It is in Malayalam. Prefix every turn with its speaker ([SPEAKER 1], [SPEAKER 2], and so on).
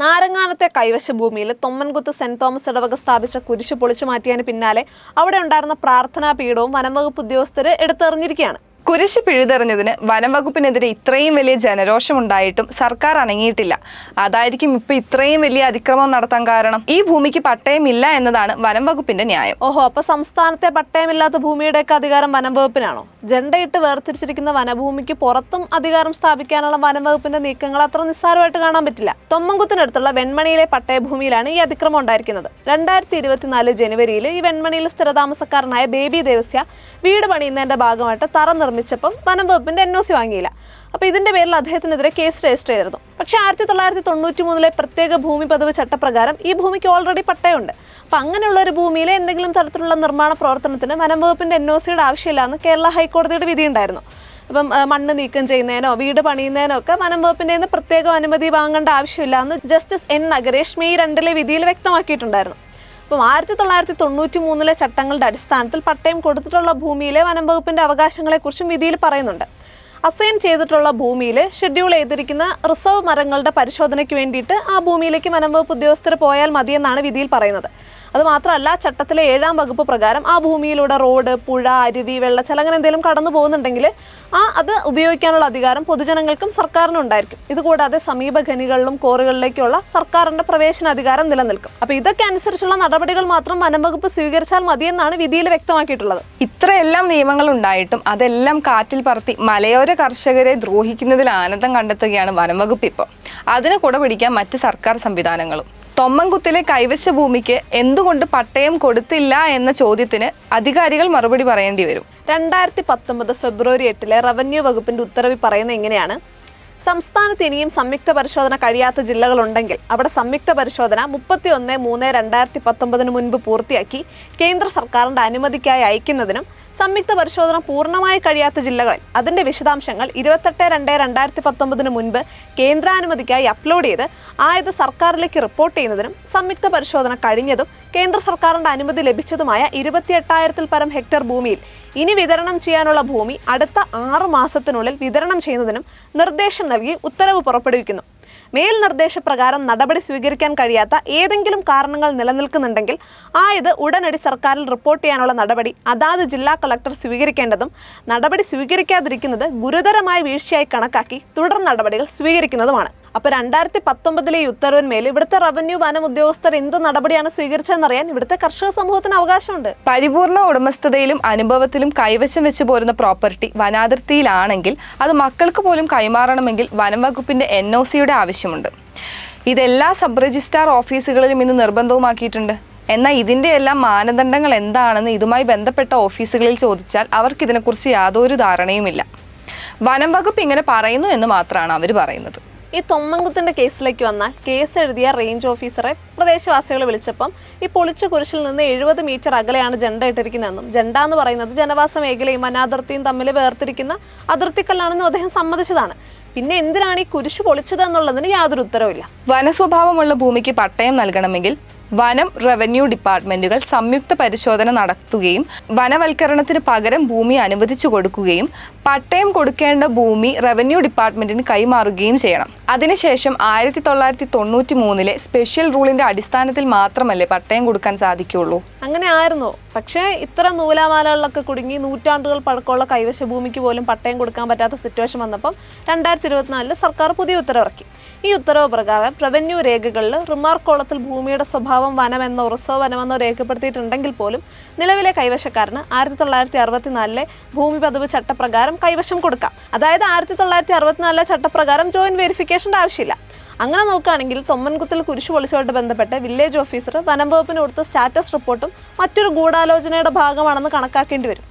[SPEAKER 1] നാരങ്ങാനത്തെ കൈവശ ഭൂമിയിൽ തൊമ്മൻകുത്ത് സെന്റ് തോമസ് ഇടവക സ്ഥാപിച്ച കുരിശ് പൊളിച്ചു മാറ്റിയതിന് പിന്നാലെ അവിടെ ഉണ്ടായിരുന്ന പ്രാർത്ഥനാ പീഠവും വനംവകുപ്പ് ഉദ്യോഗസ്ഥര് എടുത്തെറിഞ്ഞിരിക്കുകയാണ്.
[SPEAKER 2] കുരിശ് പിഴുതെറിഞ്ഞതിന് വനംവകുപ്പിനെതിരെ ഇത്രയും വലിയ ജനരോഷമുണ്ടായിട്ടും സർക്കാർ അനങ്ങിയിട്ടില്ല. അതായിരിക്കും ഇപ്പൊ ഇത്രയും വലിയ അതിക്രമം നടത്താൻ കാരണം. ഈ ഭൂമിക്ക് പട്ടയമില്ല എന്നതാണ് വനംവകുപ്പിന്റെ ന്യായം.
[SPEAKER 1] ഓഹോ അപ്പൊ സംസ്ഥാനത്തെ പട്ടയമില്ലാത്ത ഭൂമിയുടെയൊക്കെ അധികാരം വനം വകുപ്പിനാണോ ജണ്ടയിട്ട് വേർതിരിച്ചിരിക്കുന്ന വനഭൂമിക്ക് പുറത്തും അധികാരം സ്ഥാപിക്കാനുള്ള വനം വകുപ്പിന്റെ നീക്കങ്ങൾ അത്ര നിസ്സാരമായിട്ട് കാണാൻ പറ്റില്ല. തൊമ്മൻകുത്തിനടുത്തുള്ള വെൺമണിയിലെ പട്ടയഭൂമിയിലാണ് ഈ അതിക്രമം ഉണ്ടായിരിക്കുന്നത്. രണ്ടായിരത്തി ഇരുപത്തിനാല് ജനുവരിയിൽ ഈ വെൺമണിയിൽ സ്ഥിരതാമസക്കാരനായ ബേബി ദേവസ്യ വീട് പണിയുന്നതിന്റെ ഭാഗമായിട്ട് തറ നിർമ്മിച്ചപ്പം വനം വകുപ്പിന്റെ എൻ വാങ്ങിയില്ല. അപ്പോൾ ഇതിന്റെ പേരിൽ അദ്ദേഹത്തിനെതിരെ കേസ് രജിസ്റ്റർ ചെയ്തിരുന്നു. പക്ഷേ ആയിരത്തി തൊള്ളായിരത്തി തൊണ്ണൂറ്റി മൂന്നിലെ പ്രത്യേക ഭൂമി പതിവ് ചട്ടപ്രകാരം ഈ ഭൂമിക്ക് ഓൾറെഡി പട്ടയമുണ്ട് അപ്പം അങ്ങനെയുള്ള ഒരു ഭൂമിയിലെ എന്തെങ്കിലും തരത്തിലുള്ള നിർമ്മാണ പ്രവർത്തനത്തിന് വനം വകുപ്പിന്റെ എൻ ഒ സിയുടെ ആവശ്യമില്ല എന്ന് കേരള ഹൈക്കോടതിയുടെ വിധിയുണ്ടായിരുന്നു അപ്പം ആ, മണ്ണ് നീക്കം ചെയ്യുന്നതിനോ വീട് പണിയുന്നതിനോ ഒക്കെ വനം വകുപ്പിന്റെ പ്രത്യേക അനുമതി വാങ്ങേണ്ട ആവശ്യമില്ല എന്ന് ജസ്റ്റിസ് എൻ നഗരേഷ് മെയ് രണ്ടിലെ വിധിയിൽ വ്യക്തമാക്കിയിട്ടുണ്ടായിരുന്നു. അപ്പം ആയിരത്തി തൊള്ളായിരത്തി തൊണ്ണൂറ്റി മൂന്നിലെ ചട്ടങ്ങളുടെ അടിസ്ഥാനത്തിൽ പട്ടയം കൊടുത്തിട്ടുള്ള ഭൂമിയിലെ വനം വകുപ്പിന്റെ അവകാശങ്ങളെക്കുറിച്ചും വിധിയിൽ പറയുന്നുണ്ട്. അസൈൻ ചെയ്തിട്ടുള്ള ഭൂമിയിൽ ഷെഡ്യൂൾ ചെയ്തിരിക്കുന്ന റിസർവ് മരങ്ങളുടെ പരിശോധനയ്ക്ക് വേണ്ടിയിട്ട് ആ ഭൂമിയിലേക്ക് വനംവകുപ്പ് ഉദ്യോഗസ്ഥർ പോയാൽ മതിയെന്നാണ് വിധിയിൽ പറയുന്നത്. അത് മാത്രമല്ല ചട്ടത്തിലെ ഏഴാം വകുപ്പ് പ്രകാരം ആ ഭൂമിയിലൂടെ റോഡ് പുഴ അരുവി വെള്ളച്ചാൽ അങ്ങനെ എന്തെങ്കിലും കടന്നു പോകുന്നുണ്ടെങ്കിൽ ആ അത് ഉപയോഗിക്കാനുള്ള അധികാരം പൊതുജനങ്ങൾക്കും സർക്കാരിനും ഉണ്ടായിരിക്കും. ഇതുകൂടാതെ സമീപ ഖനികളിലും കോറുകളിലേക്കുള്ള സർക്കാരിന്റെ പ്രവേശനാധികാരം നിലനിൽക്കും. അപ്പോൾ ഇതൊക്കെ അനുസരിച്ചുള്ള നടപടികൾ മാത്രം വനം വകുപ്പ് സ്വീകരിച്ചാൽ മതിയെന്നാണ് വിധിയിൽ വ്യക്തമാക്കിയിട്ടുള്ളത്.
[SPEAKER 2] ഇത്രയെല്ലാം നിയമങ്ങൾ ഉണ്ടായിട്ടും അതെല്ലാം കാറ്റിൽ പറത്തി മലയോര കർഷകരെ ദ്രോഹിക്കുന്നതിൽ ആനന്ദം കണ്ടെത്തുകയാണ് വനംവകുപ്പ് ഇപ്പോൾ അതിന് കുട പിടിക്കാൻ മറ്റ് സർക്കാർ സംവിധാനങ്ങളും. തൊമ്മൻകുത്തിലെ കൈവശ ഭൂമിക്ക് എന്തുകൊണ്ട് പട്ടയം കൊടുത്തില്ല എന്ന ചോദ്യത്തിന് അധികാരികൾ മറുപടി പറയേണ്ടി വരും.
[SPEAKER 1] രണ്ടായിരത്തി പത്തൊമ്പത് ഫെബ്രുവരി എട്ടിലെ റവന്യൂ വകുപ്പിന്റെ ഉത്തരവിൽ പറയുന്നത് എങ്ങനെയാണ്? സംസ്ഥാനത്ത് ഇനിയും സംയുക്ത പരിശോധന കഴിയാത്ത ജില്ലകളുണ്ടെങ്കിൽ അവിടെ സംയുക്ത പരിശോധന മുപ്പത്തി ഒന്ന് മൂന്ന് രണ്ടായിരത്തി പത്തൊമ്പതിന് മുൻപ് പൂർത്തിയാക്കി കേന്ദ്ര സർക്കാരിന്റെ അനുമതിക്കായി അയക്കുന്നതിനും സംയുക്ത പരിശോധന പൂർണമായി കഴിയാത്ത ജില്ലകളിൽ അതിന്റെ വിശദാംശങ്ങൾ ഇരുപത്തെട്ട് രണ്ട് രണ്ടായിരത്തി പത്തൊമ്പതിന് മുൻപ് കേന്ദ്രാനുമതിക്കായി അപ്ലോഡ് ചെയ്ത് ആയത് സർക്കാരിലേക്ക് റിപ്പോർട്ട് ചെയ്യുന്നതിനും സംയുക്ത പരിശോധന കഴിഞ്ഞതും കേന്ദ്ര സർക്കാരിന്റെ അനുമതി ലഭിച്ചതുമായ ഇരുപത്തിയെട്ടായിരത്തിൽ പരം ഹെക്ടർ ഭൂമിയിൽ ഇനി വിതരണം ചെയ്യാനുള്ള ഭൂമി അടുത്ത ആറ് മാസത്തിനുള്ളിൽ വിതരണം ചെയ്യുന്നതിനും നിർദ്ദേശം നൽകി ഉത്തരവ് പുറപ്പെടുവിക്കുന്നു. മേൽ നിർദ്ദേശപ്രകാരം നടപടി സ്വീകരിക്കാൻ കഴിയാത്ത ഏതെങ്കിലും കാരണങ്ങൾ നിലനിൽക്കുന്നുണ്ടെങ്കിൽ ആയത് ഉടനടി സർക്കാരിൽ റിപ്പോർട്ട് ചെയ്യാനുള്ള നടപടി അതാത് ജില്ലാ കളക്ടർ സ്വീകരിക്കേണ്ടതും നടപടി സ്വീകരിക്കാതിരിക്കുന്നത് ഗുരുതരമായ വീഴ്ചയായി കണക്കാക്കി തുടർ നടപടികൾ സ്വീകരിക്കുന്നതുമാണ്. അപ്പോൾ രണ്ടായിരത്തി പത്തൊമ്പതിലെ ഈ ഉത്തരവിന്മേൽ ഇവിടുത്തെ റവന്യൂ വനം ഉദ്യോഗസ്ഥർ എന്ത് നടപടിയാണ് സ്വീകരിച്ചതെന്നറിയാൻ ഇവിടുത്തെ കർഷക സമൂഹത്തിന് അവകാശമുണ്ട്.
[SPEAKER 2] പരിപൂർണ ഉടമസ്ഥതയിലും അനുഭവത്തിലും കൈവശം വെച്ച് പോരുന്ന പ്രോപ്പർട്ടി വനാതിർത്തിയിലാണെങ്കിൽ അത് മക്കൾക്ക് പോലും കൈമാറണമെങ്കിൽ വനം വകുപ്പിന്റെ എൻ ഒ സിയുടെ ആവശ്യമുണ്ട്. ഇതെല്ലാ സബ് രജിസ്ട്രാർ ഓഫീസുകളിലും ഇന്ന് നിർബന്ധവുമാക്കിയിട്ടുണ്ട്. എന്നാൽ ഇതിന്റെ എല്ലാം മാനദണ്ഡങ്ങൾ എന്താണെന്ന് ഇതുമായി ബന്ധപ്പെട്ട ഓഫീസുകളിൽ ചോദിച്ചാൽ അവർക്ക് ഇതിനെക്കുറിച്ച് യാതൊരു ധാരണയുമില്ല. വനം വകുപ്പ് ഇങ്ങനെ പറയുന്നു എന്ന് മാത്രമാണ് അവർ പറയുന്നത്.
[SPEAKER 1] ഈ തൊമ്മൻകുത്തിന്റെ കേസിലേക്ക് വന്നാൽ കേസ് എഴുതിയ റേഞ്ച് ഓഫീസറെ പ്രദേശവാസികൾ വിളിച്ചപ്പം ഈ പൊളിച്ച കുരിശിൽ നിന്ന് എഴുപത് മീറ്റർ അകലെയാണ് ജണ്ട ഇട്ടിരിക്കുന്നതെന്നും ജണ്ട എന്ന് പറയുന്നത് ജനവാസ മേഖലയും അനാതിർത്തിയും തമ്മിൽ വേർതിരിക്കുന്ന അതിർത്തിക്കല്ലാണെന്നും അദ്ദേഹം സമ്മതിച്ചതാണ്. പിന്നെ എന്തിനാണ് ഈ കുരിശ് പൊളിച്ചത് എന്നുള്ളതിന് യാതൊരു ഉത്തരവില്ല
[SPEAKER 2] വനസ്വഭാവമുള്ള ഭൂമിക്ക് പട്ടയം നൽകണമെങ്കിൽ വനം റവന്യൂ ഡിപ്പാർട്ട്മെന്റുകൾ സംയുക്ത പരിശോധന നടത്തുകയും വനവൽക്കരണത്തിന് പകരം ഭൂമി അനുവദിച്ചു കൊടുക്കുകയും പട്ടയം കൊടുക്കേണ്ട ഭൂമി റവന്യൂ ഡിപ്പാർട്ട്മെന്റിന് കൈമാറുകയും ചെയ്യണം. അതിനുശേഷം ആയിരത്തി തൊള്ളായിരത്തി തൊണ്ണൂറ്റി മൂന്നിലെ സ്പെഷ്യൽ റൂളിന്റെ അടിസ്ഥാനത്തിൽ മാത്രമല്ലേ പട്ടയം കൊടുക്കാൻ സാധിക്കുകയുള്ളൂ?
[SPEAKER 1] അങ്ങനെ ആയിരുന്നു. പക്ഷേ ഇത്ര നൂലാമാലകളിലൊക്കെ കുടുങ്ങി നൂറ്റാണ്ടുകൾ പഴക്കമുള്ള കൈവശ ഭൂമിക്ക് പോലും പട്ടയം കൊടുക്കാൻ പറ്റാത്ത സിറ്റുവേഷൻ വന്നപ്പം രണ്ടായിരത്തി ഇരുപത്തിനാലിൽ സർക്കാർ പുതിയ ഉത്തരവിറക്കി. ഈ ഉത്തരവ് പ്രകാരം റവന്യൂ രേഖകളിൽ റിമാർക്കോളത്തിൽ ഭൂമിയുടെ സ്വഭാവം വനമെന്നോ റിസർവ് വനമെന്നോ രേഖപ്പെടുത്തിയിട്ടുണ്ടെങ്കിൽ പോലും നിലവിലെ കൈവശക്കാരന് ആയിരത്തി തൊള്ളായിരത്തി അറുപത്തിനാലിലെ ഭൂമി പതിവ് ചട്ടപ്രകാരം കൈവശം കൊടുക്കാം. അതായത് ആയിരത്തി തൊള്ളായിരത്തി അറുപത്തിനാലിലെ ചട്ടപ്രകാരം ജോയിന്റ് വെരിഫിക്കേഷന്റെ ആവശ്യമില്ല. അങ്ങനെ നോക്കുകയാണെങ്കിൽ തൊമ്മൻകുത്തിൽ കുരിശു പൊളിച്ചുമായിട്ട് ബന്ധപ്പെട്ട് വില്ലേജ് ഓഫീസർ വനം വകുപ്പിന് കൊടുത്ത സ്റ്റാറ്റസ് റിപ്പോർട്ടും മറ്റൊരു ഗൂഢാലോചനയുടെ ഭാഗമാണെന്ന് കണക്കാക്കേണ്ടി വരും.